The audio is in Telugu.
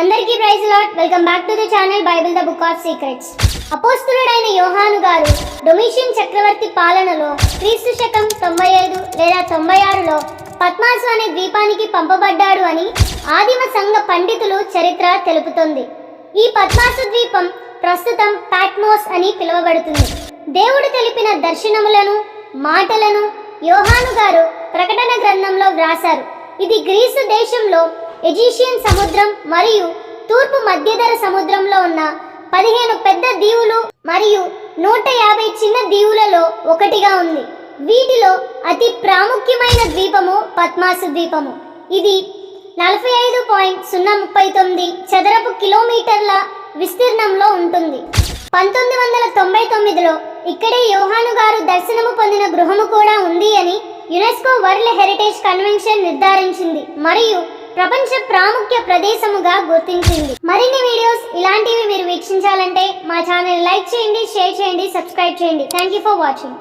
అందరికీ praise lord welcome back to the channel Bible the book of secrets. అపోస్తులుడైన యోహాను గారు డొమిషియన్ చక్రవర్తి పాలనలో క్రీస్తు శకం తొంభై ఐదు లేదా తొంభై ఆరులో పద్మాసు అనే ద్వీపానికి పంపబడ్డాడు అని ఆదిమ సంఘ పండితులు చరిత్ర తెలుపుతోంది. ఈ పద్మాసు ద్వీపం ప్రస్తుతం పాట్మోస్ అని పిలువబడుతుంది. దేవుడు తెలిపిన దర్శనములను మాటలను యోహాను గారు ప్రకటన గ్రంథంలో వ్రాసారు ఇది గ్రీసు దేశంలో ఎజీషియన్ సముద్రం మరియు తూర్పు మధ్యధర సముద్రంలో ఉన్న పదిహేను పెద్ద దీవులు మరియు నూట యాభై చిన్న దీవులలో ఒకటిగా ఉంది. వీటిలో అతి ప్రాముఖ్యమైన ద్వీపము పద్మాసు ద్వీపము. ఇది నలభై ఐదు పాయింట్ సున్నా ముప్పై తొమ్మిది చదరపు కిలోమీటర్ల విస్తీర్ణంలో ఉంటుంది. పంతొమ్మిది వందల తొంభై తొమ్మిదిలో ఇక్కడే యోహాను గారు దర్శనము పొందిన గృహము కూడా ఉంది అని యునెస్కో వరల్డ్ హెరిటేజ్ కన్వెన్షన్ నిర్ధారించింది. మరియు ప్రపంచ ప్రాముఖ్య ప్రదేశముగా గుర్తించింది. మరిన్ని వీడియోస్ ఇలాంటివి మీరు వీక్షించాలంటే మా ఛానల్ లైక్ చేయండి షేర్ చేయండి సబ్స్క్రైబ్ చేయండి. Thank you for watching